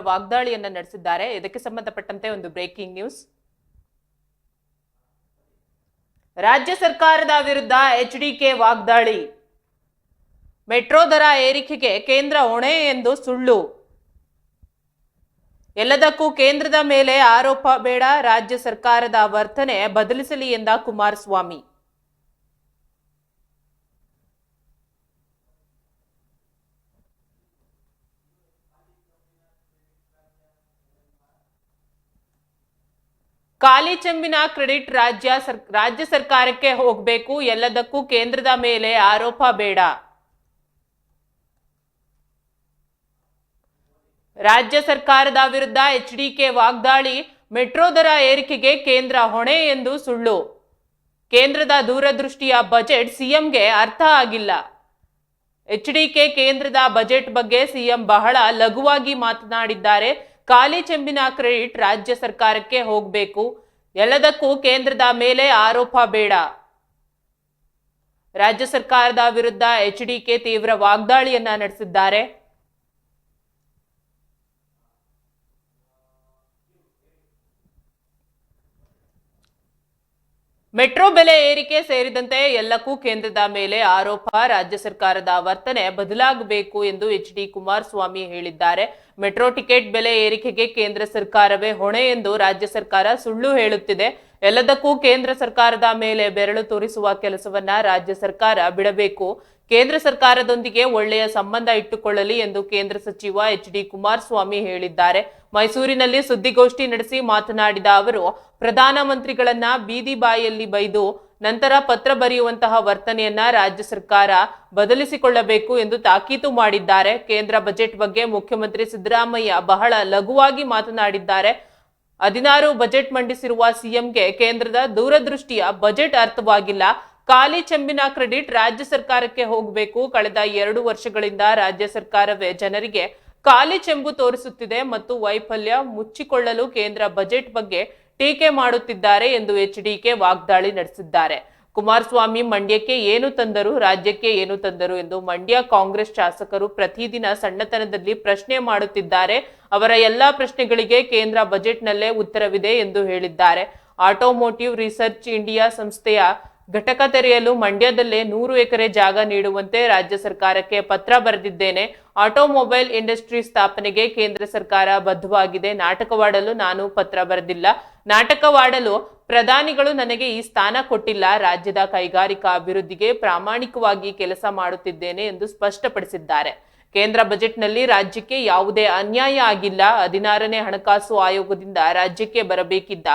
ವಾಗ್ದಾಳಿಯನ್ನ ನಡೆಸಿದ್ದಾರೆ. ಇದಕ್ಕೆ ಸಂಬಂಧಪಟ್ಟಂತೆ ಒಂದು ಬ್ರೇಕಿಂಗ್ ನ್ಯೂಸ್ ರಾಜ್ಯ ಸರ್ಕಾರದ ವಿರುದ್ಧ ಎಚ್ಡಿಕೆ ವಾಗ್ದಾಳಿ. ಮೆಟ್ರೋ ದರ ಏರಿಕೆಗೆ ಕೇಂದ್ರ ಹೊಣೆ ಎಂದು ಸುಳ್ಳು. ಎಲ್ಲದಕ್ಕೂ ಕೇಂದ್ರದ ಮೇಲೆ ಆರೋಪ ಬೇಡ. ರಾಜ್ಯ ಸರ್ಕಾರದ ವರ್ತನೆ ಬದಲಿಸಲಿ ಎಂದ ಕುಮಾರಸ್ವಾಮಿ. ಖಾಲಿ ಚೆಂಬಿನ ಕ್ರೆಡಿಟ್ ರಾಜ್ಯ ಸರ್, ರಾಜ್ಯ ಸರ್ಕಾರಕ್ಕೆ ಹೋಗಬೇಕು, ಎಲ್ಲದಕ್ಕೂ ಕೇಂದ್ರದ ಮೇಲೆ ಆರೋಪ ಬೇಡ. ರಾಜ್ಯ ಸರ್ಕಾರದ ವಿರುದ್ಧ ಎಚ್ಡಿಕೆ ವಾಗ್ದಾಳಿ, ಮೆಟ್ರೋ ದರ ಏರಿಕೆಗೆ ಕೇಂದ್ರ ಹೊಣೆ ಎಂದು ಸುಳ್ಳು. ಕೇಂದ್ರದ ದೂರದೃಷ್ಟಿಯ ಬಜೆಟ್ ಸಿಎಂಗೆ ಅರ್ಥ ಆಗಿಲ್ಲ. ಎಚ್ಡಿಕೆ ಕೇಂದ್ರದ ಬಜೆಟ್ ಬಗ್ಗೆ ಸಿಎಂ ಬಹಳ ಲಘುವಾಗಿ ಮಾತನಾಡಿದ್ದಾರೆ. ಖಾಲಿ ಚೆಂಬಿನ ಕ್ರೆಡಿಟ್ ರಾಜ್ಯ ಸರ್ಕಾರಕ್ಕೆ ಹೋಗಬೇಕು. ಎಲ್ಲದಕ್ಕೂ ಕೇಂದ್ರದ ಮೇಲೆ ಆರೋಪ ಬೇಡ. ರಾಜ್ಯ ಸರ್ಕಾರದ ವಿರುದ್ಧ ಎಚ್ಡಿಕೆ ತೀವ್ರ ವಾಗ್ದಾಳಿಯನ್ನ ನಡೆಸಿದ್ದಾರೆ. ಮೆಟ್ರೋ ಬೆಲೆ ಏರಿಕೆ ಸೇರಿದಂತೆ ಎಲ್ಲಕ್ಕೂ ಕೇಂದ್ರದ ಮೇಲೆ ಆರೋಪ, ರಾಜ್ಯ ಸರ್ಕಾರದ ವರ್ತನೆ ಬದಲಾಗಬೇಕು ಎಂದು ಎಚ್ ಡಿ ಕುಮಾರಸ್ವಾಮಿ ಹೇಳಿದ್ದಾರೆ. ಮೆಟ್ರೋ ಟಿಕೆಟ್ ಬೆಲೆ ಏರಿಕೆಗೆ ಕೇಂದ್ರ ಸರ್ಕಾರವೇ ಹೊಣೆ ಎಂದು ರಾಜ್ಯ ಸರ್ಕಾರ ಸುಳ್ಳು ಹೇಳುತ್ತಿದೆ. ಎಲ್ಲದಕ್ಕೂ ಕೇಂದ್ರ ಸರ್ಕಾರದ ಮೇಲೆ ಬೆರಳು ತೋರಿಸುವ ಕೆಲಸವನ್ನ ರಾಜ್ಯ ಸರ್ಕಾರ ಬಿಡಬೇಕು. ಕೇಂದ್ರ ಸರ್ಕಾರದೊಂದಿಗೆ ಒಳ್ಳೆಯ ಸಂಬಂಧ ಇಟ್ಟುಕೊಳ್ಳಲಿ ಎಂದು ಕೇಂದ್ರ ಸಚಿವ ಎಚ್ ಡಿ ಕುಮಾರಸ್ವಾಮಿ ಹೇಳಿದ್ದಾರೆ. ಮೈಸೂರಿನಲ್ಲಿ ಸುದ್ದಿಗೋಷ್ಠಿ ನಡೆಸಿ ಮಾತನಾಡಿದ ಅವರು, ಪ್ರಧಾನಮಂತ್ರಿಗಳನ್ನ ಬೀದಿ ಬಾಯಲ್ಲಿ ಬೈದು ನಂತರ ಪತ್ರ ಬರೆಯುವಂತಹ ವರ್ತನೆಯನ್ನ ರಾಜ್ಯ ಸರ್ಕಾರ ಬದಲಿಸಿಕೊಳ್ಳಬೇಕು ಎಂದು ತಾಕೀತು ಮಾಡಿದ್ದಾರೆ. ಕೇಂದ್ರ ಬಜೆಟ್ ಬಗ್ಗೆ ಮುಖ್ಯಮಂತ್ರಿ ಸಿದ್ದರಾಮಯ್ಯ ಬಹಳ ಲಘುವಾಗಿ ಮಾತನಾಡಿದ್ದಾರೆ. ಹದಿನಾರು ಬಜೆಟ್ ಮಂಡಿಸಿರುವ ಸಿಎಂಗೆ ಕೇಂದ್ರದ ದೂರದೃಷ್ಟಿಯ ಬಜೆಟ್ ಅರ್ಥವಾಗಿಲ್ಲ. ಖಾಲಿ ಚೆಂಬಿನ ಕ್ರೆಡಿಟ್ ರಾಜ್ಯ ಸರ್ಕಾರಕ್ಕೆ ಹೋಗಬೇಕು. ಕಳೆದ ಎರಡು ವರ್ಷಗಳಿಂದ ರಾಜ್ಯ ಸರ್ಕಾರವೇ ಜನರಿಗೆ ಖಾಲಿ ಚೆಂಬು ತೋರಿಸುತ್ತಿದೆ ಮತ್ತು ವೈಫಲ್ಯ ಮುಚ್ಚಿಕೊಳ್ಳಲು ಕೇಂದ್ರ ಬಜೆಟ್ ಬಗ್ಗೆ ಟೀಕೆ ಮಾಡುತ್ತಿದ್ದಾರೆ ಎಂದು ಎಚ್ಡಿಕೆ ವಾಗ್ದಾಳಿ ನಡೆಸಿದ್ದಾರೆ. ಕುಮಾರಸ್ವಾಮಿ ಮಂಡ್ಯಕ್ಕೆ ಏನು ತಂದರು, ರಾಜ್ಯಕ್ಕೆ ಏನು ತಂದರು ಎಂದು ಮಂಡ್ಯ ಕಾಂಗ್ರೆಸ್ ಶಾಸಕರು ಪ್ರತಿದಿನ ಸಣ್ಣತನದಲ್ಲಿ ಪ್ರಶ್ನೆ ಮಾಡುತ್ತಿದ್ದಾರೆ. ಅವರ ಎಲ್ಲಾ ಪ್ರಶ್ನೆಗಳಿಗೆ ಕೇಂದ್ರ ಬಜೆಟ್ನಲ್ಲೇ ಉತ್ತರವಿದೆ ಎಂದು ಹೇಳಿದ್ದಾರೆ. ಆಟೋಮೋಟಿವ್ ರಿಸರ್ಚ್ ಇಂಡಿಯಾ ಸಂಸ್ಥೆಯ ಘಟಕ ತೆರೆಯಲು ಮಂಡ್ಯದಲ್ಲೇ ನೂರು ಎಕರೆ ಜಾಗ ನೀಡುವಂತೆ ರಾಜ್ಯ ಸರ್ಕಾರಕ್ಕೆ ಪತ್ರ ಬರೆದಿದ್ದೇನೆ. ಆಟೋಮೊಬೈಲ್ ಇಂಡಸ್ಟ್ರಿ ಸ್ಥಾಪನೆಗೆ ಕೇಂದ್ರ ಸರ್ಕಾರ ಬದ್ಧವಾಗಿದೆ. ನಾಟಕವಾಡಲು ನಾನು ಪತ್ರ ಬರೆದಿಲ್ಲ. ನಾಟಕವಾಡಲು ಪ್ರಧಾನಿಗಳು ನನಗೆ ಈ ಸ್ಥಾನ ಕೊಟ್ಟಿಲ್ಲ. ರಾಜ್ಯದ ಕೈಗಾರಿಕಾ ಅಭಿವೃದ್ಧಿಗೆ ಪ್ರಾಮಾಣಿಕವಾಗಿ ಕೆಲಸ ಮಾಡುತ್ತಿದ್ದೇನೆ ಎಂದು ಸ್ಪಷ್ಟಪಡಿಸಿದ್ದಾರೆ. ಕೇಂದ್ರ ಬಜೆಟ್ನಲ್ಲಿ ರಾಜ್ಯಕ್ಕೆ ಯಾವುದೇ ಅನ್ಯಾಯ ಆಗಿಲ್ಲ. ಹದಿನಾರನೇ ಹಣಕಾಸು ಆಯೋಗದಿಂದ ರಾಜ್ಯಕ್ಕೆ ಬರಬೇಕಿದ್ದ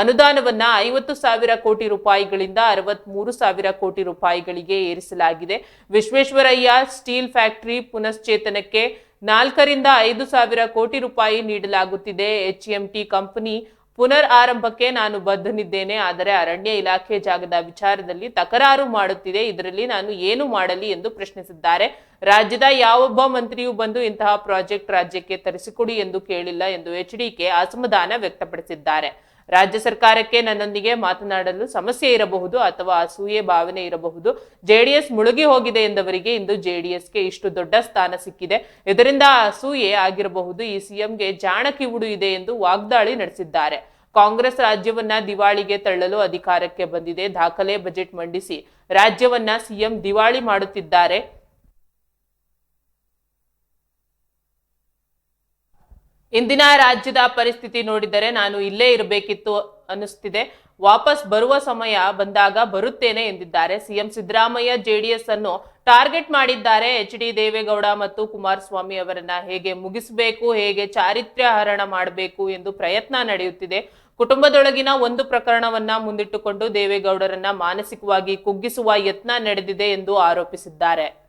ಅನುದಾನವನ್ನ ಐವತ್ತು ಸಾವಿರ ಕೋಟಿ ರೂಪಾಯಿಗಳಿಂದ ಅರವತ್ಮೂರು ಸಾವಿರ ಕೋಟಿ ರೂಪಾಯಿಗಳಿಗೆ ಏರಿಸಲಾಗಿದೆ. ವಿಶ್ವೇಶ್ವರಯ್ಯ ಸ್ಟೀಲ್ ಫ್ಯಾಕ್ಟರಿ ಪುನಶ್ಚೇತನಕ್ಕೆ ನಾಲ್ಕರಿಂದ ಐದು ಸಾವಿರ ಕೋಟಿ ರೂಪಾಯಿ ನೀಡಲಾಗುತ್ತಿದೆ. ಎಚ್ಎಂಟಿ ಕಂಪನಿ ಪುನರ್ ಆರಂಭಕ್ಕೆ ನಾನು ಬದ್ಧನಿದ್ದೇನೆ. ಆದರೆ ಅರಣ್ಯ ಇಲಾಖೆ ಜಾಗದ ವಿಚಾರದಲ್ಲಿ ತಕರಾರು ಮಾಡುತ್ತಿದೆ. ಇದರಲ್ಲಿ ನಾನು ಏನು ಮಾಡಲಿ ಎಂದು ಪ್ರಶ್ನಿಸಿದ್ದಾರೆ. ರಾಜ್ಯದ ಯಾವೊಬ್ಬ ಮಂತ್ರಿಯೂ ಬಂದು ಇಂತಹ ಪ್ರಾಜೆಕ್ಟ್ ರಾಜ್ಯಕ್ಕೆ ತರಿಸಿಕೊಡಿ ಎಂದು ಕೇಳಿಲ್ಲ ಎಂದು ಎಚ್ಡಿಕೆ ಅಸಮಾಧಾನ ವ್ಯಕ್ತಪಡಿಸಿದ್ದಾರೆ. ರಾಜ್ಯ ಸರ್ಕಾರಕ್ಕೆ ನನ್ನೊಂದಿಗೆ ಮಾತನಾಡಲು ಸಮಸ್ಯೆ ಇರಬಹುದು ಅಥವಾ ಅಸೂಯೆ ಭಾವನೆ ಇರಬಹುದು. ಜೆಡಿಎಸ್ ಮುಳುಗಿ ಹೋಗಿದೆ ಎಂದವರಿಗೆ ಇಂದು ಜೆಡಿಎಸ್ಗೆ ಇಷ್ಟು ದೊಡ್ಡ ಸ್ಥಾನ ಸಿಕ್ಕಿದೆ. ಇದರಿಂದ ಅಸೂಯೆ ಆಗಿರಬಹುದು. ಈ ಸಿಎಂಗೆ ಜಾಣ ಕಿವುಡು ಇದೆ ಎಂದು ವಾಗ್ದಾಳಿ ನಡೆಸಿದ್ದಾರೆ. ಕಾಂಗ್ರೆಸ್ ರಾಜ್ಯವನ್ನ ದಿವಾಳಿಗೆ ತಳ್ಳಲು ಅಧಿಕಾರಕ್ಕೆ ಬಂದಿದೆ. ದಾಖಲೆ ಬಜೆಟ್ ಮಂಡಿಸಿ ರಾಜ್ಯವನ್ನ ಸಿಎಂ ದಿವಾಳಿ ಮಾಡುತ್ತಿದ್ದಾರೆ. ಇಂದಿನ ರಾಜ್ಯದ ಪರಿಸ್ಥಿತಿ ನೋಡಿದರೆ ನಾನು ಇಲ್ಲೇ ಇರಬೇಕಿತ್ತು ಅನ್ನಿಸ್ತಿದೆ. ವಾಪಸ್ ಬರುವ ಸಮಯ ಬಂದಾಗ ಬರುತ್ತೇನೆ ಎಂದಿದ್ದಾರೆ. ಸಿಎಂ ಸಿದ್ದರಾಮಯ್ಯ ಜೆಡಿಎಸ್ ಅನ್ನು ಟಾರ್ಗೆಟ್ ಮಾಡಿದ್ದಾರೆ. ಎಚ್ ಡಿ ದೇವೇಗೌಡ ಮತ್ತು ಕುಮಾರಸ್ವಾಮಿ ಅವರನ್ನ ಹೇಗೆ ಮುಗಿಸಬೇಕು, ಹೇಗೆ ಚಾರಿತ್ರ್ಯ ಹರಣ ಮಾಡಬೇಕು ಎಂದು ಪ್ರಯತ್ನ ನಡೆಯುತ್ತಿದೆ. ಕುಟುಂಬದೊಳಗಿನ ಒಂದು ಪ್ರಕರಣವನ್ನ ಮುಂದಿಟ್ಟುಕೊಂಡು ದೇವೇಗೌಡರನ್ನ ಮಾನಸಿಕವಾಗಿ ಕುಗ್ಗಿಸುವ ಯತ್ನ ನಡೆದಿದೆ ಎಂದು ಆರೋಪಿಸಿದ್ದಾರೆ.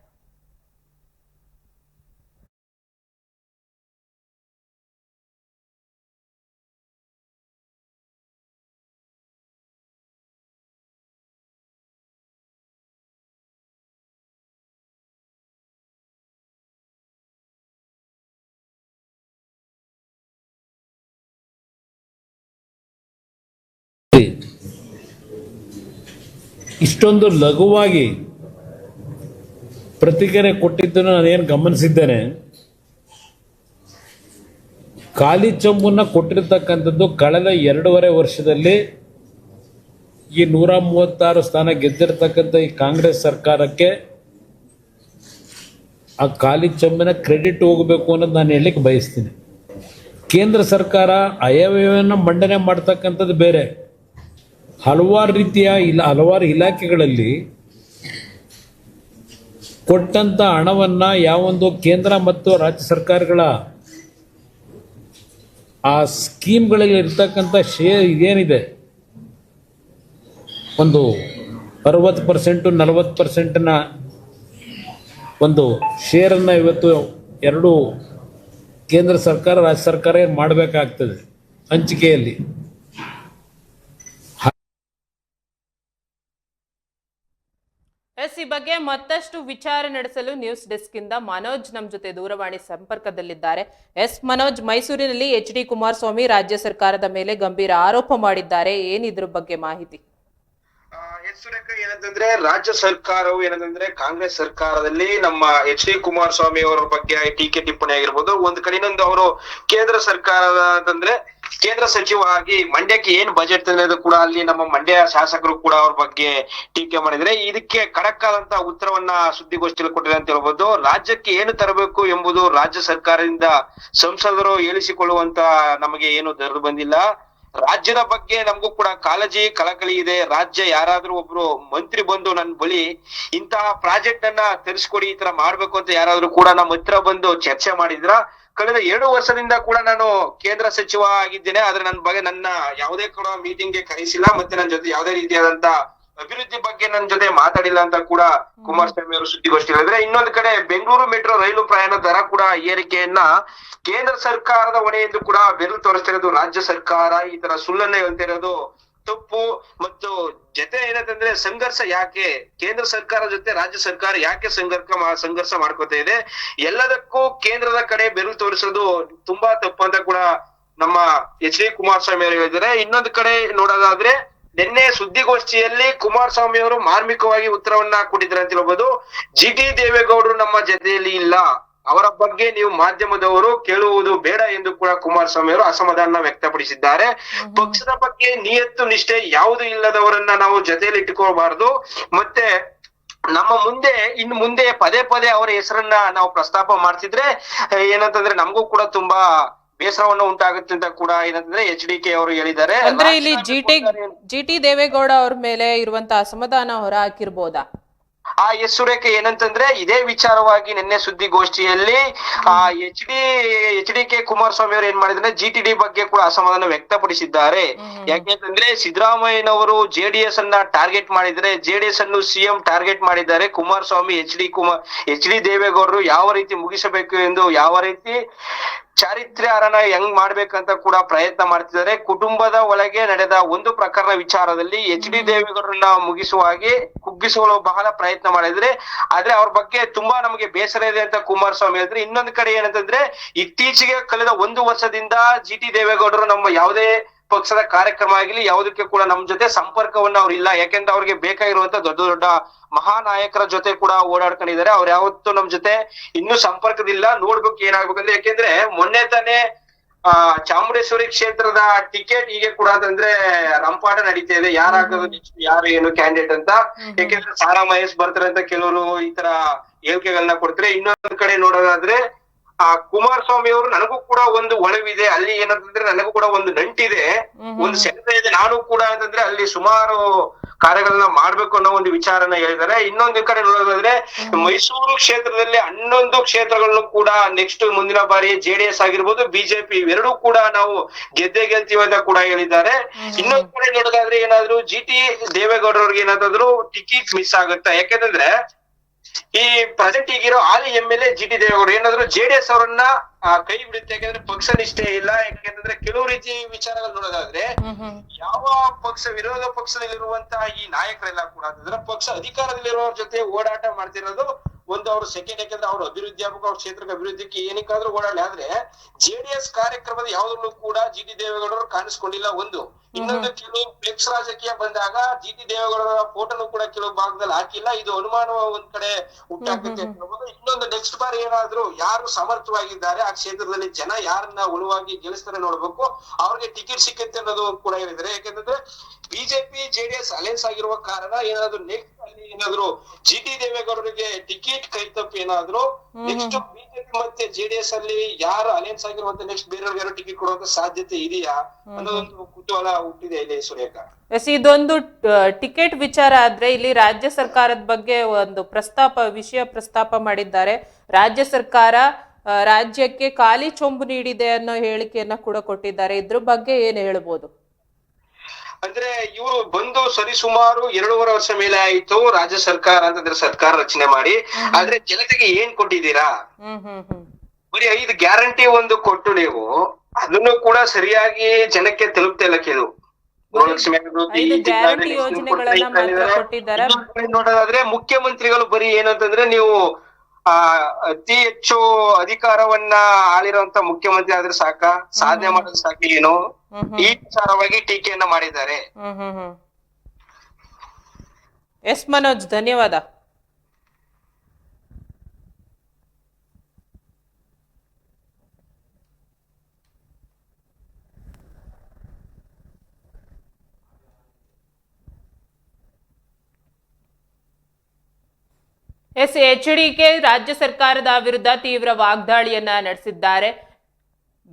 ಇಷ್ಟೊಂದು ಲಘುವಾಗಿ ಪ್ರತಿಕ್ರಿಯೆ ಕೊಟ್ಟಿದ್ದನ್ನು ನಾನೇನು ಗಮನಿಸಿದ್ದೇನೆ? ಖಾಲಿ ಚೊಂಬನ್ನು ಕೊಟ್ಟಿರ್ತಕ್ಕಂಥದ್ದು ಕಳೆದ ಎರಡೂವರೆ ವರ್ಷದಲ್ಲಿ ಈ ನೂರ ಮೂವತ್ತಾರು ಸ್ಥಾನ ಗೆದ್ದಿರ್ತಕ್ಕಂಥ ಈ ಕಾಂಗ್ರೆಸ್ ಸರ್ಕಾರಕ್ಕೆ ಆ ಖಾಲಿ ಚಂಬಿನ ಕ್ರೆಡಿಟ್ ಹೋಗಬೇಕು ಅನ್ನೋದು ನಾನು ಹೇಳಲಿಕ್ಕೆ ಬಯಸ್ತೀನಿ. ಕೇಂದ್ರ ಸರ್ಕಾರ ಅಯವ್ಯಯವನ್ನು ಮಂಡನೆ ಮಾಡ್ತಕ್ಕಂಥದ್ದು ಬೇರೆ. ಹಲವಾರು ರೀತಿಯ ಇಲ್ಲ ಹಲವಾರು ಇಲಾಖೆಗಳಲ್ಲಿ ಕೊಟ್ಟಂತ ಹಣವನ್ನ ಯಾವೊಂದು ಕೇಂದ್ರ ಮತ್ತು ರಾಜ್ಯ ಸರ್ಕಾರಗಳ ಆ ಸ್ಕೀಮ್ಗಳಲ್ಲಿ ಇರ್ತಕ್ಕಂಥ ಶೇರ್ ಇದೇನಿದೆ? ಒಂದು ಅರವತ್ತು ಪರ್ಸೆಂಟು, ನಲವತ್ತು ಪರ್ಸೆಂಟನ್ನ ಒಂದು ಶೇರನ್ನು ಇವತ್ತು ಎರಡು ಕೇಂದ್ರ ಸರ್ಕಾರ, ರಾಜ್ಯ ಸರ್ಕಾರ ಮಾಡಬೇಕಾಗ್ತದೆ? ಹಂಚಿಕೆಯಲ್ಲಿ. ಎಸ್ ಈ ಬಗ್ಗೆ ಮತ್ತಷ್ಟು ವಿಚಾರ ನಡೆಸಲು ನ್ಯೂಸ್ ಡೆಸ್ಕ್ ಇಂದ ಮನೋಜ್ ನಮ್ ಜೊತೆ ದೂರವಾಣಿ ಸಂಪರ್ಕದಲ್ಲಿದ್ದಾರೆ. ಎಸ್ ಮನೋಜ್, ಮೈಸೂರಿನಲ್ಲಿ ಎಚ್ ಡಿ ಕುಮಾರಸ್ವಾಮಿ ರಾಜ್ಯ ಸರ್ಕಾರದ ಮೇಲೆ ಗಂಭೀರ ಆರೋಪ ಮಾಡಿದ್ದಾರೆ. ಏನಿದ್ರ ಬಗ್ಗೆ ಮಾಹಿತಿ? ಏನಂತಂದ್ರೆ ರಾಜ್ಯ ಸರ್ಕಾರವು ಏನಂತಂದ್ರೆ ಕಾಂಗ್ರೆಸ್ ಸರ್ಕಾರದಲ್ಲಿ ನಮ್ಮ ಎಚ್ ಡಿ ಕುಮಾರಸ್ವಾಮಿ ಅವರ ಬಗ್ಗೆ ಟೀಕೆ ಟಿಪ್ಪಣಿ ಆಗಿರ್ಬೋದು, ಒಂದ್ ಕಡೆ ಇನ್ನೊಂದು ಅವರು ಕೇಂದ್ರ ಸರ್ಕಾರದ ಅಂತಂದ್ರೆ ಕೇಂದ್ರ ಸಚಿವ ಮಂಡ್ಯಕ್ಕೆ ಏನ್ ಬಜೆಟ್ ತಂದಿರೋದು ಕೂಡ ಅಲ್ಲಿ ನಮ್ಮ ಮಂಡ್ಯ ಶಾಸಕರು ಕೂಡ ಅವ್ರ ಬಗ್ಗೆ ಟೀಕೆ ಮಾಡಿದ್ರೆ, ಇದಕ್ಕೆ ಖಡಕ್ ಆದಂತ ಉತ್ತರವನ್ನ ಸುದ್ದಿಗೋಷ್ಠಿಯಲ್ಲಿ ಕೊಟ್ಟಿದೆ ಅಂತ ಹೇಳ್ಬೋದು. ರಾಜ್ಯಕ್ಕೆ ಏನು ತರಬೇಕು ಎಂಬುದು ರಾಜ್ಯ ಸರ್ಕಾರದಿಂದ ಸಂಸದರು ಹೇಳಿಸಿಕೊಳ್ಳುವಂತ ನಮಗೆ ಏನು ದೊರೆದು ಬಂದಿಲ್ಲ. ರಾಜ್ಯದ ಬಗ್ಗೆ ನಮಗೂ ಕೂಡ ಕಾಳಜಿ, ಕಳಕಳಿ ಇದೆ. ರಾಜ್ಯ ಯಾರಾದ್ರೂ ಒಬ್ರು ಮಂತ್ರಿ ಬಂದು ನನ್ ಬಳಿ ಇಂತಹ ಪ್ರಾಜೆಕ್ಟ್ ಅನ್ನ ತರಿಸ್ಕೊಡಿ, ಈ ತರ ಮಾಡ್ಬೇಕು ಅಂತ ಯಾರಾದ್ರೂ ಕೂಡ ನಮ್ಮ ಹತ್ರ ಬಂದು ಚರ್ಚೆ ಮಾಡಿದ್ರ? ಕಳೆದ ಎರಡು ವರ್ಷದಿಂದ ಕೂಡ ನಾನು ಕೇಂದ್ರ ಸಚಿವ ಆಗಿದ್ದೇನೆ. ಆದ್ರೆ ನನ್ನ ಬಗ್ಗೆ ನನ್ನ ಯಾವುದೇ ಕೂಡ ಮೀಟಿಂಗ್ಗೆ ಕರೆಸಿಲ್ಲ. ಮತ್ತೆ ನನ್ನ ಜೊತೆ ಯಾವುದೇ ರೀತಿಯಾದಂತ ಅಭಿವೃದ್ಧಿ ಬಗ್ಗೆ ನನ್ನ ಜೊತೆ ಮಾತಾಡಿಲ್ಲ ಅಂತ ಕೂಡ ಕುಮಾರಸ್ವಾಮಿ ಅವರು ಸುದ್ದಿಗೋಷ್ಠಿ ಹೇಳಿದ್ರೆ ಇನ್ನೊಂದು ಕಡೆ ಬೆಂಗಳೂರು ಮೆಟ್ರೋ ರೈಲು ಪ್ರಯಾಣ ದರ ಕೂಡ ಏರಿಕೆಯನ್ನ ಕೇಂದ್ರ ಸರ್ಕಾರದ ಹೊಣೆ ಎಂದು ಕೂಡ ಬೆರಳು ತೋರಿಸ್ತಿರೋದು ರಾಜ್ಯ ಸರ್ಕಾರ ಈ ತರ ಸುಳ್ಳನ್ನ ಹೇಳ್ತಿರೋದು ತಪ್ಪು. ಮತ್ತು ಜೊತೆ ಏನಂತಂದ್ರೆ ಸಂಘರ್ಷ ಯಾಕೆ? ಕೇಂದ್ರ ಸರ್ಕಾರ ಜೊತೆ ರಾಜ್ಯ ಸರ್ಕಾರ ಯಾಕೆ ಸಂಘರ್ಷ ಸಂಘರ್ಷ ಮಾಡ್ಕೋತಾ ಇದೆ? ಎಲ್ಲದಕ್ಕೂ ಕೇಂದ್ರದ ಕಡೆ ಬೆರಳು ತೋರಿಸೋದು ತುಂಬಾ ತಪ್ಪು ಅಂತ ಕೂಡ ನಮ್ಮ ಎಚ್ ಡಿ ಕುಮಾರಸ್ವಾಮಿ ಅವರು ಹೇಳಿದ್ದಾರೆ. ಇನ್ನೊಂದು ಕಡೆ ನೋಡೋದಾದ್ರೆ ನಿನ್ನೆ ಸುದ್ದಿಗೋಷ್ಠಿಯಲ್ಲಿ ಕುಮಾರಸ್ವಾಮಿ ಅವರು ಮಾರ್ಮಿಕವಾಗಿ ಉತ್ತರವನ್ನ ಕೊಟ್ಟಿದ್ದಾರೆ ಅಂತ ಹೇಳ್ಬೋದು. ಜಿ ಟಿ ದೇವೇಗೌಡರು ನಮ್ಮ ಜತೆಯಲ್ಲಿ ಇಲ್ಲ. ಅವರ ಬಗ್ಗೆ ನೀವು ಮಾಧ್ಯಮದವರು ಕೇಳುವುದು ಬೇಡ ಎಂದು ಕೂಡ ಕುಮಾರಸ್ವಾಮಿ ಅವರು ಅಸಮಾಧಾನ ವ್ಯಕ್ತಪಡಿಸಿದ್ದಾರೆ. ಪಕ್ಷದ ಬಗ್ಗೆ ನಿಯತ್ತು ನಿಷ್ಠೆ ಯಾವುದು ಇಲ್ಲದವರನ್ನ ನಾವು ಜೊತೆಯಲ್ಲಿ ಇಟ್ಟುಕೋಬಾರದು ಮತ್ತೆ ನಮ್ಮ ಮುಂದೆ ಇನ್ ಮುಂದೆ ಪದೇ ಪದೇ ಅವರ ಹೆಸರನ್ನ ನಾವು ಪ್ರಸ್ತಾಪ ಮಾಡ್ತಿದ್ರೆ ಏನಂತಂದ್ರೆ ನಮಗೂ ಕೂಡ ತುಂಬಾ ಬೇಸರವನ್ನು ಉಂಟಾಗುತ್ತೆ ಅಂತ ಕೂಡ ಏನಂತಂದ್ರೆ ಎಚ್ ಡಿ ಕೆ ಅವರು ಹೇಳಿದ್ದಾರೆ. ಅಂದ್ರೆ ಇಲ್ಲಿ ಜಿಟಿ ಜಿ ಟಿ ದೇವೇಗೌಡ ಅವ್ರ ಮೇಲೆ ಇರುವಂತ ಅಸಮಾಧಾನ ಹೊರ ಹಾಕಿರ್ಬೋದಾ? ಆ ಎಸ್ ಸುರೇಖ ಏನಂತಂದ್ರೆ ಇದೇ ವಿಚಾರವಾಗಿ ನಿನ್ನೆ ಸುದ್ದಿಗೋಷ್ಠಿಯಲ್ಲಿ ಆ H D H D K Kumaraswamy ಅವರು ಏನ್ ಮಾಡಿದ್ರೆ ಜಿ ಟಿ ಡಿ ಬಗ್ಗೆ ಕೂಡ ಅಸಮಾಧಾನ ವ್ಯಕ್ತಪಡಿಸಿದ್ದಾರೆ. ಯಾಕೆಂತಂದ್ರೆ ಸಿದ್ದರಾಮಯ್ಯನವರು ಜೆಡಿಎಸ್ ಅನ್ನ ಟಾರ್ಗೆಟ್ ಮಾಡಿದ್ರೆ ಜೆಡಿಎಸ್ ಅನ್ನು ಸಿಎಂ ಟಾರ್ಗೆಟ್ ಮಾಡಿದ್ದಾರೆ. Kumaraswamy H D Kumar H D ದೇವೇಗೌಡರು ಯಾವ ರೀತಿ ಮುಗಿಸಬೇಕು ಎಂದು ಯಾವ ರೀತಿ ಚಾರಿತ್ರ್ಯರನ್ನ ಹೆಂಗ್ ಮಾಡ್ಬೇಕಂತ ಕೂಡ ಪ್ರಯತ್ನ ಮಾಡ್ತಿದ್ದಾರೆ. ಕುಟುಂಬದ ಒಳಗೆ ನಡೆದ ಒಂದು ಪ್ರಕರಣ ವಿಚಾರದಲ್ಲಿ ಎಚ್ ಡಿ ದೇವೇಗೌಡರನ್ನ ಮುಗಿಸುವ ಹಾಗೆ ಕುಗ್ಗಿಸಲು ಬಹಳ ಪ್ರಯತ್ನ ಮಾಡಿದ್ರೆ. ಆದ್ರೆ ಅವ್ರ ಬಗ್ಗೆ ತುಂಬಾ ನಮಗೆ ಬೇಸರ ಇದೆ ಅಂತ ಕುಮಾರಸ್ವಾಮಿ ಹೇಳಿದ್ರೆ. ಇನ್ನೊಂದು ಕಡೆ ಏನಂತಂದ್ರೆ ಇತ್ತೀಚೆಗೆ ಕಳೆದ ಒಂದು ವರ್ಷದಿಂದ ಜಿ ಟಿ ದೇವೇಗೌಡರು ನಮ್ಮ ಯಾವುದೇ ಪಕ್ಷದ ಕಾರ್ಯಕ್ರಮ ಆಗಲಿ ಯಾವುದಕ್ಕೆ ಕೂಡ ನಮ್ ಜೊತೆ ಸಂಪರ್ಕವನ್ನ ಅವ್ರು ಇಲ್ಲ. ಯಾಕೆಂದ್ರೆ ಅವ್ರಿಗೆ ಬೇಕಾಗಿರುವಂತ ದೊಡ್ಡ ದೊಡ್ಡ ಮಹಾನಾಯಕರ ಜೊತೆ ಕೂಡ ಓಡಾಡ್ಕೊಂಡಿದ್ದಾರೆ. ಅವ್ರು ಯಾವತ್ತೂ ನಮ್ ಜೊತೆ ಇನ್ನೂ ಸಂಪರ್ಕದಿಲ್ಲ. ನೋಡ್ಬೇಕು ಏನಾಗ್ಬೇಕಂದ್ರೆ ಯಾಕೆಂದ್ರೆ ಮೊನ್ನೆ ತಾನೇ ಆ ಚಾಮುಂಡೇಶ್ವರಿ ಕ್ಷೇತ್ರದ ಟಿಕೆಟ್ ಹೀಗೆ ಕೂಡ ಅಂತಂದ್ರೆ ರಂಪಾಟ ನಡೀತಾ ಇದೆ. ಯಾರಾಗೋದು ಯಾರು ಏನು ಕ್ಯಾಂಡಿಡೇಟ್ ಅಂತ. ಯಾಕೆಂದ್ರೆ ಸಾರಾ ಮಹೇಶ್ ಬರ್ತಾರೆ ಅಂತ ಕೆಲವರು ಈ ತರ ಹೇಳಿಕೆಗಳನ್ನ ಕೊಡ್ತಾರೆ. ಇನ್ನೊಂದ್ ಕಡೆ ನೋಡೋದಾದ್ರೆ ಆ ಕುಮಾರಸ್ವಾಮಿ ಅವರು ನನಗೂ ಕೂಡ ಒಂದು ಒಳವಿದೆ ಅಲ್ಲಿ ಏನಂತಂದ್ರೆ ನನಗೂ ಕೂಡ ಒಂದು ನಂಟಿದೆ. ಒಂದು ಶಕ್ತಿ ಇದೆ ನಾನು ಕೂಡ ಅಂತಂದ್ರೆ ಅಲ್ಲಿ ಸುಮಾರು ಕಾರ್ಯಗಳನ್ನ ಮಾಡ್ಬೇಕು ಅನ್ನೋ ಒಂದು ವಿಚಾರನ ಹೇಳಿದ್ದಾರೆ. ಇನ್ನೊಂದು ಕಡೆ ನೋಡೋದಾದ್ರೆ ಮೈಸೂರು ಕ್ಷೇತ್ರದಲ್ಲಿ ಹನ್ನೊಂದು ಕ್ಷೇತ್ರಗಳನ್ನು ಕೂಡ ನೆಕ್ಸ್ಟ್ ಮುಂದಿನ ಬಾರಿ ಜೆಡಿಎಸ್ ಆಗಿರ್ಬೋದು ಬಿಜೆಪಿ ಇವೆರಡೂ ಕೂಡ ನಾವು ಗೆದ್ದೆ ಗೆಲ್ತೀವಿ ಅಂತ ಕೂಡ ಹೇಳಿದ್ದಾರೆ. ಇನ್ನೊಂದು ಕಡೆ ನೋಡೋದಾದ್ರೆ ಏನಾದ್ರು ಜಿ ಟಿ ದೇವೇಗೌಡರವ್ರಿಗೆ ಏನಾದ್ರು ಟಿಕೆಟ್ ಮಿಸ್ ಆಗುತ್ತೆ? ಯಾಕೆಂದ್ರೆ ಈ ಪ್ರೆಸೆಂಟ್ ಈಗಿರೋ ಹಾಲಿ M L A G T ದೇವೇಗೌಡರು ಏನಾದ್ರು ಜೆಡಿಎಸ್ ಅವರನ್ನ ಕೈ ಬಿಡುತ್ತೆ ಯಾಕಂದ್ರೆ ಪಕ್ಷ ನಿಷ್ಠೆ ಇಲ್ಲ ಯಾಕೆಂದ್ರೆ ಕೆಲವು ರೀತಿ ವಿಚಾರಗಳು ನೋಡೋದಾದ್ರೆ ಯಾವ ಪಕ್ಷ ವಿರೋಧ ಪಕ್ಷದಲ್ಲಿರುವಂತಹ ಈ ನಾಯಕರೆಲ್ಲ ಕೂಡ ಅಂತಂದ್ರೆ ಪಕ್ಷ ಅಧಿಕಾರದಲ್ಲಿರುವವ್ರ ಜೊತೆ ಓಡಾಟ ಮಾಡ್ತಿರೋದು ಒಂದು ಅವ್ರ ಸೆಕೆಂಡ್ ಯಾಕಂದ್ರೆ ಅವ್ರ ಅಭಿವೃದ್ಧಿ ಆಗ್ಬೇಕು ಅವ್ರ ಕ್ಷೇತ್ರಕ್ಕೆ ಅಭಿವೃದ್ಧಿಗೆ ಏನಕ್ಕಾದ್ರೂ ಓಡಾಡಲಿ. ಆದ್ರೆ ಜೆಡಿಎಸ್ ಕಾರ್ಯಕ್ರಮದ ಯಾವ್ದನ್ನು ಕೂಡ ಜಿ ಟಿ ದೇವೇಗೌಡರು ಕಾಣಿಸ್ಕೊಂಡಿಲ್ಲ ಒಂದು. ಇನ್ನೊಂದು ಕೆಲವು ಫ್ಲೆಕ್ಸ್ ರಾಜಕೀಯ ಬಂದಾಗ ಜಿ ಟಿ ದೇವೇಗೌಡರ ಫೋಟೋನು ಕೂಡ ಕೆಲವು ಭಾಗದಲ್ಲಿ ಹಾಕಿಲ್ಲ. ಇದು ಅನುಮಾನ ಒಂದ್ ಕಡೆ ಹುಟ್ಟಾಕುತ್ತೆ. ಇನ್ನೊಂದು ನೆಕ್ಸ್ಟ್ ಬಾರಿ ಏನಾದ್ರು ಯಾರು ಸಮರ್ಥವಾಗಿದ್ದಾರೆ ಆ ಕ್ಷೇತ್ರದಲ್ಲಿ ಜನ ಯಾರನ್ನ ಉಳುವಾಗಿ ಗೆಲ್ಲಿಸ್ತಾರೆ ನೋಡ್ಬೇಕು. ಅವ್ರಿಗೆ ಟಿಕೆಟ್ ಸಿಕ್ಕುತ್ತೆ ಅನ್ನೋದು ಕೂಡ ಹೇಳಿದ್ರೆ ಯಾಕಂತಂದ್ರೆ ಬಿಜೆಪಿ ಜೆಡಿಎಸ್ ಅಲೈನ್ಸ್ ಆಗಿರುವ ಕಾರಣ ಏನಾದ್ರು ನೆಕ್ಸ್ಟ್ ಅಲ್ಲಿ ಏನಾದ್ರು ಜಿ ಟಿ ದೇವೇಗೌಡರಿಗೆ ಟಿಕೆಟ್ ಕೈ ತಪ್ಪಿ ಏನಾದ್ರು ನೆಕ್ಸ್ಟ್ ಬಿಜೆಪಿ ಮತ್ತೆ ಜೆಡಿಎಸ್ ಅಲ್ಲಿ ಯಾರು ಅಲೈನ್ಸ್ ಆಗಿರುವಂತ ನೆಕ್ಸ್ಟ್ ಬೇರೆಯವ್ರಿಗೆ ಯಾರು ಟಿಕೆಟ್ ಕೊಡುವಂತ ಸಾಧ್ಯತೆ ಇದೆಯಾ? ಅನ್ನೋದೊಂದು ಕುತೂಹಲ ಹುಟ್ಟಿದೆ ಇಲ್ಲಿ ಸುರೇಖ. ಎಸ್ ಇದೊಂದು ಟಿಕೆಟ್ ವಿಚಾರ ಆದ್ರೆ ಇಲ್ಲಿ ರಾಜ್ಯ ಸರ್ಕಾರದ ಬಗ್ಗೆ ಒಂದು ಪ್ರಸ್ತಾಪ ವಿಷಯ ಪ್ರಸ್ತಾಪ ಮಾಡಿದ್ದಾರೆ. ರಾಜ್ಯ ಸರ್ಕಾರ ರಾಜ್ಯಕ್ಕೆ ಖಾಲಿ ಚೊಂಬು ನೀಡಿದೆ ಅನ್ನೋ ಹೇಳಿಕೆಯನ್ನ ಕೂಡ ಕೊಟ್ಟಿದ್ದಾರೆ. ಇದ್ರ ಬಗ್ಗೆ ಏನ್ ಹೇಳ್ಬೋದು? ಅಂದ್ರೆ ಇವರು ಬಂದು ಸರಿಸುಮಾರು ಎರಡೂವರೆ ವರ್ಷ ಮೇಲೆ ಆಯ್ತು ರಾಜ್ಯ ಸರ್ಕಾರ ಅಂತಂದ್ರೆ ಸರ್ಕಾರ ರಚನೆ ಮಾಡಿ. ಆದ್ರೆ ಜನತೆಗೆ ಏನ್ ಕೊಟ್ಟಿದ್ದೀರಾ? ಬರೀ ಐದು ಗ್ಯಾರಂಟಿ ಒಂದು ಕೊಟ್ಟು ನೀವು ಅದನ್ನು ಕೂಡ ಸರಿಯಾಗಿ ಜನಕ್ಕೆ ತಲುಪ್ತಾ ಇಲ್ಲ ಕೆಲವು ನೋಡೋದಾದ್ರೆ ಮುಖ್ಯಮಂತ್ರಿಗಳು ಬರೀ ಏನಂತಂದ್ರೆ ನೀವು ಆ ಅತಿ ಹೆಚ್ಚು ಅಧಿಕಾರವನ್ನ ಆಳಿರುವಂತ ಮುಖ್ಯಮಂತ್ರಿ ಆದ್ರೆ ಸಾಕ ಸಾಧನೆ ಮಾಡಿದ್ರೆ ಸಾಕು ಏನು? ಈ ವಿಚಾರವಾಗಿ ಟೀಕೆಯನ್ನ ಮಾಡಿದ್ದಾರೆ. ಎಸ್ ಮನೋಜ್ ಧನ್ಯವಾದ. ಎಸ್ ಎಚ್ ಡಿಕೆ ರಾಜ್ಯ ಸರ್ಕಾರದ ವಿರುದ್ಧ ತೀವ್ರ ವಾಗ್ದಾಳಿಯನ್ನ ನಡೆಸಿದ್ದಾರೆ.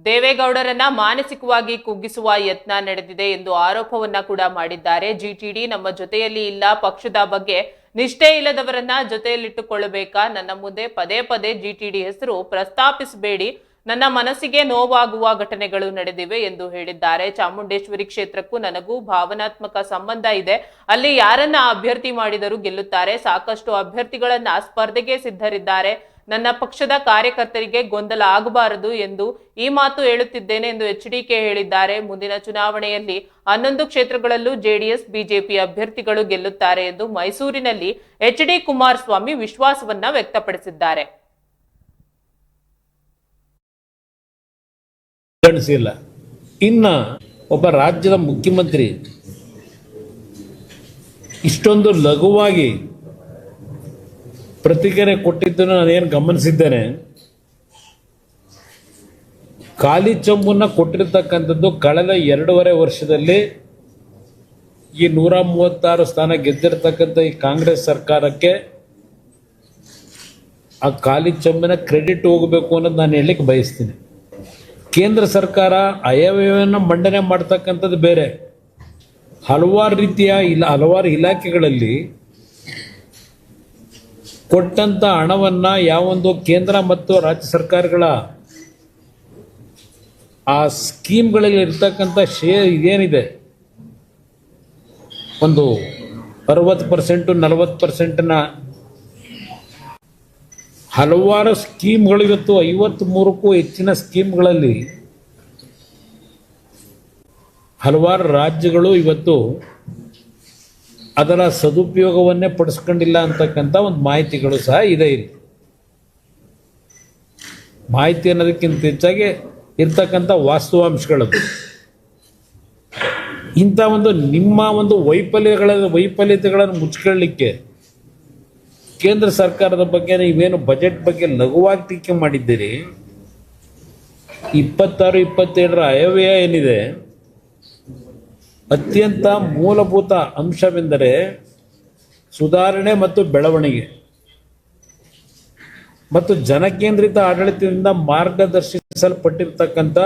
ದೇವೇಗೌಡರನ್ನ ಮಾನಸಿಕವಾಗಿ ಕುಗ್ಗಿಸುವ ಯತ್ನ ನಡೆದಿದೆ ಎಂದು ಆರೋಪವನ್ನ ಕೂಡ ಮಾಡಿದ್ದಾರೆ. ಜಿಟಿಡಿ ನಮ್ಮ ಜೊತೆಯಲ್ಲಿ ಇಲ್ಲ, ಪಕ್ಷದ ಬಗ್ಗೆ ನಿಷ್ಠೆ ಇಲ್ಲದವರನ್ನ ಜೊತೆಯಲ್ಲಿಟ್ಟುಕೊಳ್ಳಬೇಕಾ? ನನ್ನ ಮುಂದೆ ಪದೇ ಪದೇ ಜಿಟಿಡಿ ಹೆಸರು ಪ್ರಸ್ತಾಪಿಸಬೇಡಿ. ನನ್ನ ಮನಸ್ಸಿಗೆ ನೋವಾಗುವ ಘಟನೆಗಳು ನಡೆದಿವೆ ಎಂದು ಹೇಳಿದ್ದಾರೆ. ಚಾಮುಂಡೇಶ್ವರಿ ಕ್ಷೇತ್ರಕ್ಕೂ ನನಗೂ ಭಾವನಾತ್ಮಕ ಸಂಬಂಧ ಇದೆ. ಅಲ್ಲಿ ಯಾರನ್ನ ಅಭ್ಯರ್ಥಿ ಮಾಡಿದರೂ ಗೆಲ್ಲುತ್ತಾರೆ. ಸಾಕಷ್ಟು ಅಭ್ಯರ್ಥಿಗಳನ್ನ ಸ್ಪರ್ಧೆಗೆ ಸಿದ್ಧರಿದ್ದಾರೆ. ನನ್ನ ಪಕ್ಷದ ಕಾರ್ಯಕರ್ತರಿಗೆ ಗೊಂದಲ ಆಗಬಾರದು ಎಂದು ಈ ಮಾತು ಹೇಳುತ್ತಿದ್ದೇನೆ ಎಂದು ಎಚ್ಡಿಕೆ ಹೇಳಿದ್ದಾರೆ. ಮುಂದಿನ ಚುನಾವಣೆಯಲ್ಲಿ ಹನ್ನೊಂದು ಕ್ಷೇತ್ರಗಳಲ್ಲೂ ಜೆಡಿಎಸ್ ಬಿಜೆಪಿ ಅಭ್ಯರ್ಥಿಗಳು ಗೆಲ್ಲುತ್ತಾರೆ ಎಂದು ಮೈಸೂರಿನಲ್ಲಿ ಎಚ್ ಡಿ ಕುಮಾರಸ್ವಾಮಿ ವಿಶ್ವಾಸವನ್ನ ವ್ಯಕ್ತಪಡಿಸಿದ್ದಾರೆ. ಕಾಣಿಸಿಲ್ಲ ಇನ್ನ ಒಬ್ಬ ರಾಜ್ಯದ ಮುಖ್ಯಮಂತ್ರಿ ಇಷ್ಟೊಂದು ಲಘುವಾಗಿ ಪ್ರತಿಕ್ರಿಯೆ ಕೊಟ್ಟಿದ್ದನ್ನು ನಾನೇನು ಗಮನಿಸಿದ್ದೇನೆ, ಖಾಲಿ ಚೊಂಬನ್ನ ಕೊಟ್ಟಿರ್ತಕ್ಕಂಥದ್ದು ಕಳೆದ ಎರಡೂವರೆ ವರ್ಷದಲ್ಲಿ ಈ ನೂರ ಮೂವತ್ತಾರು ಸ್ಥಾನ ಗೆದ್ದಿರ್ತಕ್ಕಂಥ ಈ ಕಾಂಗ್ರೆಸ್ ಸರ್ಕಾರಕ್ಕೆ ಆ ಖಾಲಿ ಚೊಂಬಿನ ಕ್ರೆಡಿಟ್ ಹೋಗಬೇಕು ಅನ್ನೋದು ನಾನು ಹೇಳಲಿಕ್ಕೆ ಬಯಸ್ತೀನಿ. ಕೇಂದ್ರ ಸರ್ಕಾರ ಆಯವ್ಯಯವನ್ನು ಮಂಡನೆ ಮಾಡ್ತಕ್ಕಂಥದ್ದು ಬೇರೆ. ಹಲವಾರು ರೀತಿಯ ಇಲ್ಲ ಹಲವಾರು ಇಲಾಖೆಗಳಲ್ಲಿ ಕೊಟ್ಟಂತ ಹಣವನ್ನ ಯಾವೊಂದು ಕೇಂದ್ರ ಮತ್ತು ರಾಜ್ಯ ಸರ್ಕಾರಗಳ ಆ ಸ್ಕೀಮ್ಗಳಲ್ಲಿ ಇರ್ತಕ್ಕಂಥ ಶೇರ್ ಏನಿದೆ ಒಂದು ಅರವತ್ತು ಪರ್ಸೆಂಟು ನಲವತ್ತು ಪರ್ಸೆಂಟ್ನ ಹಲವಾರು ಸ್ಕೀಮ್ಗಳು ಇವತ್ತು ಐವತ್ತ್ ಮೂರಕ್ಕೂ ಹೆಚ್ಚಿನ ಸ್ಕೀಮ್ಗಳಲ್ಲಿ ಹಲವಾರು ರಾಜ್ಯಗಳು ಇವತ್ತು ಅದರ ಸದುಪಯೋಗವನ್ನೇ ಪಡಿಸ್ಕೊಂಡಿಲ್ಲ ಅಂತಕ್ಕಂಥ ಒಂದು ಮಾಹಿತಿಗಳು ಸಹ ಇದೆ ಇಲ್ಲಿ. ಮಾಹಿತಿ ಅನ್ನೋದಕ್ಕಿಂತ ಹೆಚ್ಚಾಗಿ ಇರ್ತಕ್ಕಂಥ ವಾಸ್ತವಾಂಶಗಳದ್ದು ಇಂಥ ಒಂದು ನಿಮ್ಮ ಒಂದು ವೈಫಲ್ಯಗಳ ವೈಫಲ್ಯತೆಗಳನ್ನು ಮುಚ್ಕೊಳ್ಳಿಕ್ಕೆ ಕೇಂದ್ರ ಸರ್ಕಾರದ ಬಗ್ಗೆ ನೀವೇನು ಬಜೆಟ್ ಬಗ್ಗೆ ಲಘುವಾಗಿ ಟೀಕೆ ಮಾಡಿದ್ದೀರಿ? ಇಪ್ಪತ್ತಾರು, ಇಪ್ಪತ್ತೇಳರ ಅಯವ್ಯಯ ಏನಿದೆ? ಅತ್ಯಂತ ಮೂಲಭೂತ ಅಂಶವೆಂದರೆ ಸುಧಾರಣೆ ಮತ್ತು ಬೆಳವಣಿಗೆ ಮತ್ತು ಜನಕೇಂದ್ರಿತ ಆಡಳಿತದಿಂದ ಮಾರ್ಗದರ್ಶಿಸಲ್ಪಟ್ಟಿರ್ತಕ್ಕಂಥ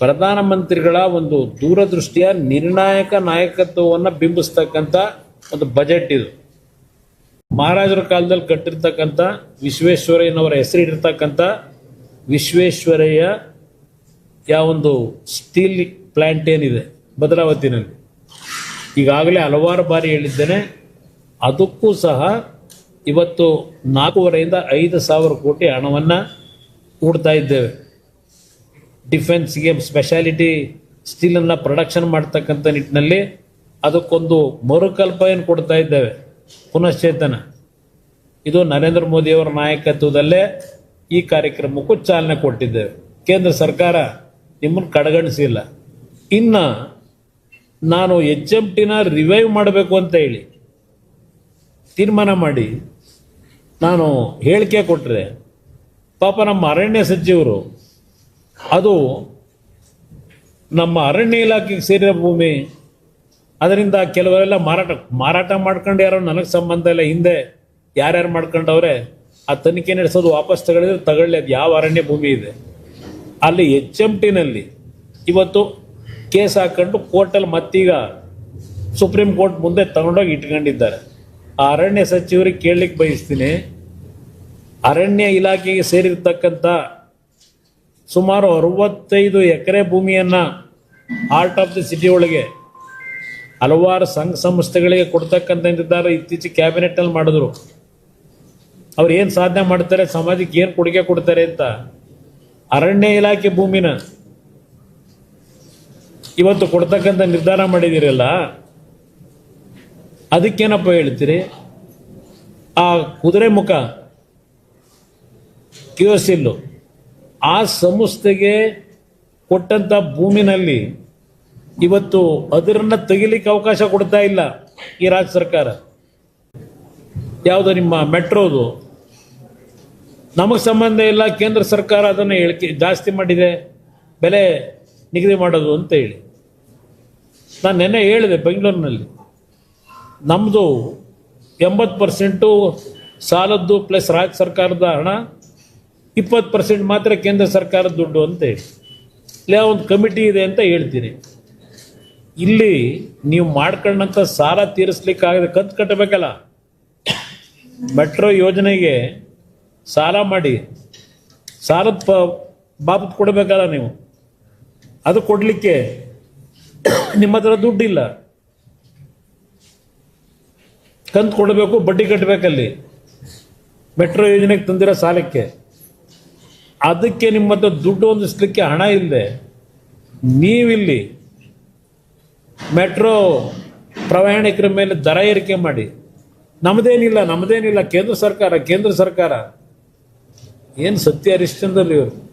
ಪ್ರಧಾನಮಂತ್ರಿಗಳ ಒಂದು ದೂರದೃಷ್ಟಿಯ ನಿರ್ಣಾಯಕ ನಾಯಕತ್ವವನ್ನು ಬಿಂಬಿಸ್ತಕ್ಕಂಥ ಒಂದು ಬಜೆಟ್ ಇದು. ಮಹಾರಾಜರ ಕಾಲದಲ್ಲಿ ಕಟ್ಟಿರ್ತಕ್ಕಂಥ ವಿಶ್ವೇಶ್ವರಯ್ಯನವರ ಹೆಸರಿಟ್ಟಿರ್ತಕ್ಕಂಥ ವಿಶ್ವೇಶ್ವರಯ್ಯ ಯಾವ ಒಂದು ಸ್ಟೀಲ್ ಪ್ಲ್ಯಾಂಟ್ ಏನಿದೆ ಭದ್ರಾವತಿನಲ್ಲಿ. ಈಗಾಗಲೇ ಹಲವಾರು ಬಾರಿ ಹೇಳಿದ್ದೇನೆ, ಅದಕ್ಕೂ ಸಹ ಇವತ್ತು ನಾಲ್ಕೂವರೆಯಿಂದ ಐದು ಸಾವಿರ ಕೋಟಿ ಹಣವನ್ನು ಹೂಡ್ತಾ ಇದ್ದೇವೆ. ಡಿಫೆನ್ಸ್ಗೆ ಸ್ಪೆಷಾಲಿಟಿ ಸ್ಟೀಲನ್ನು ಪ್ರೊಡಕ್ಷನ್ ಮಾಡ್ತಕ್ಕಂಥ ನಿಟ್ಟಿನಲ್ಲಿ ಅದಕ್ಕೊಂದು ಮರುಕಲ್ಪನೆ ಕೊಡ್ತಾ ಇದ್ದೇವೆ. ಪುನಶ್ಚೇತನ. ಇದು ನರೇಂದ್ರ ಮೋದಿಯವರ ನಾಯಕತ್ವದಲ್ಲೇ ಈ ಕಾರ್ಯಕ್ರಮಕ್ಕೂ ಚಾಲನೆ ಕೊಟ್ಟಿದ್ದೇವೆ. ಕೇಂದ್ರ ಸರ್ಕಾರ ನಿಮ್ಮನ್ನು ಕಡೆಗಣಿಸಿಲ್ಲ. ಇನ್ನು ನಾನು ಎಚ್ ಎಂ ಟಿನ ರಿವೈವ್ ಮಾಡಬೇಕು ಅಂತ ಹೇಳಿ ತೀರ್ಮಾನ ಮಾಡಿ ನಾನು ಹೇಳಿಕೆ ಕೊಟ್ಟರೆ ಪಾಪ ನಮ್ಮ ಅರಣ್ಯ ಸಚಿವರು ಅದು ನಮ್ಮ ಅರಣ್ಯ ಇಲಾಖೆಗೆ ಸೇರಿದ ಭೂಮಿ ಅದರಿಂದ ಕೆಲವರೆಲ್ಲ ಮಾರಾಟ ಮಾರಾಟ ಮಾಡ್ಕೊಂಡು ಯಾರೋ ನನಗೆ ಸಂಬಂಧ ಇಲ್ಲ, ಹಿಂದೆ ಯಾರ್ಯಾರು ಮಾಡ್ಕೊಂಡವ್ರೆ, ಆ ತನಿಖೆ ನಡೆಸೋದು ವಾಪಸ್ ತಗೊಳ್ಳಿ ತಗೊಳ್ಳಿ, ಅದು ಯಾವ ಅರಣ್ಯ ಭೂಮಿ ಇದೆ. ಅಲ್ಲಿ ಎಚ್ ಎಂ ಟಿನಲ್ಲಿ ಇವತ್ತು ಕೇಸ್ ಹಾಕೊಂಡು ಕೋರ್ಟಲ್ಲಿ ಮತ್ತೀಗ ಸುಪ್ರೀಂ ಕೋರ್ಟ್ ಮುಂದೆ ತಗೊಂಡೋಗಿ ಇಟ್ಕೊಂಡಿದ್ದಾರೆ. ಆ ಅರಣ್ಯ ಸಚಿವರಿಗೆ ಕೇಳಲಿಕ್ಕೆ ಬಯಸ್ತೀನಿ. ಅರಣ್ಯ ಇಲಾಖೆಗೆ ಸೇರಿರ್ತಕ್ಕಂಥ ಸುಮಾರು ಅರವತ್ತೈದು ಎಕರೆ ಭೂಮಿಯನ್ನು ಆರ್ಟ್ ಆಫ್ ದಿ ಸಿಟಿ ಒಳಗೆ ಹಲವಾರು ಸಂಘ ಸಂಸ್ಥೆಗಳಿಗೆ ಕೊಡ್ತಕ್ಕಂಥ ನಿರ್ಧಾರ ಇತ್ತೀಚೆಗೆ ಕ್ಯಾಬಿನೆಟ್ನಲ್ಲಿ ಮಾಡಿದ್ರು. ಅವ್ರು ಏನು ಸಾಧನೆ ಮಾಡ್ತಾರೆ? ಸಮಾಜಕ್ಕೆ ಏನು ಕೊಡುಗೆ ಕೊಡ್ತಾರೆ ಅಂತ. ಅರಣ್ಯ ಇಲಾಖೆ ಭೂಮಿನ ಇವತ್ತು ಕೊಡ್ತಕ್ಕಂಥ ನಿರ್ಧಾರ ಮಾಡಿದಿರಲ್ಲ ಅದಕ್ಕೇನಪ್ಪ ಹೇಳ್ತೀರಿ? ಆ ಕುದುರೆ ಮುಖ ಕ್ಯೂಸಿಲ್ಲು ಆ ಸಂಸ್ಥೆಗೆ ಕೊಟ್ಟಂಥ ಭೂಮಿನಲ್ಲಿ ಇವತ್ತು ಅದರನ್ನ ತೆಗಿಲಿಕ್ಕೆ ಅವಕಾಶ ಕೊಡ್ತಾ ಇಲ್ಲ ಈ ರಾಜ್ಯ ಸರ್ಕಾರ. ಯಾವುದು ನಿಮ್ಮ ಮೆಟ್ರೋದು? ನಮಗೆ ಸಂಬಂಧ ಇಲ್ಲ, ಕೇಂದ್ರ ಸರ್ಕಾರ ಅದನ್ನು ಹೇಳಿಕೆ, ಜಾಸ್ತಿ ಮಾಡಿದೆ, ಬೆಲೆ ನಿಗದಿ ಮಾಡೋದು ಅಂತ ಹೇಳಿ. ನಾನು ನೆನ್ನೆ ಹೇಳಿದೆ ಬೆಂಗಳೂರಿನಲ್ಲಿ. ನಮ್ಮದು ಎಂಬತ್ತು ಪರ್ಸೆಂಟು ಸಾಲದ್ದು ಪ್ಲಸ್ ರಾಜ್ಯ ಸರ್ಕಾರದ ಹಣ, ಇಪ್ಪತ್ತು ಪರ್ಸೆಂಟ್ ಮಾತ್ರ ಕೇಂದ್ರ ಸರ್ಕಾರದ ದುಡ್ಡು ಅಂತ ಹೇಳಿ. ಇಲ್ಲ ಒಂದು ಕಮಿಟಿ ಇದೆ ಅಂತ ಹೇಳ್ತೀನಿ. ಇಲ್ಲಿ ನೀವು ಮಾಡ್ಕೊಂಡಂಥ ಸಾಲ ತೀರಿಸ್ಲಿಕ್ಕಾಗದೆ ಕಂತು ಕಟ್ಟಬೇಕಲ್ಲ? ಮೆಟ್ರೋ ಯೋಜನೆಗೆ ಸಾಲ ಮಾಡಿ. ಸಾಲದ ಪ ಬಾಬತ್ ಕೊಡಬೇಕಲ್ಲ ನೀವು? ಅದು ಕೊಡಲಿಕ್ಕೆ ನಿಮ್ಮ ಹತ್ರ ದುಡ್ಡಿಲ್ಲ. ಕಂತು ಕೊಡಬೇಕು, ಬಡ್ಡಿ ಕಟ್ಟಬೇಕಲ್ಲಿ ಮೆಟ್ರೋ ಯೋಜನೆಗೆ ತಂದಿರೋ ಸಾಲಕ್ಕೆ. ಅದಕ್ಕೆ ನಿಮ್ಮ ಹತ್ರ ದುಡ್ಡು ಹೊಂದಿಸ್ಲಿಕ್ಕೆ ಹಣ ಇಲ್ಲದೆ ನೀವಿಲ್ಲಿ ಮೆಟ್ರೋ ಪ್ರಯಾಣಿಕರ ಮೇಲೆ ದರ ಏರಿಕೆ ಮಾಡಿ. ನಮ್ಮದೇನಿಲ್ಲ ನಮ್ಮದೇನಿಲ್ಲ ಕೇಂದ್ರ ಸರ್ಕಾರ ಕೇಂದ್ರ ಸರ್ಕಾರ. ಏನು ಸತ್ಯ ಹರಿಶ್ಚಂದ್ರಲ್ಲಿ ಇವರು.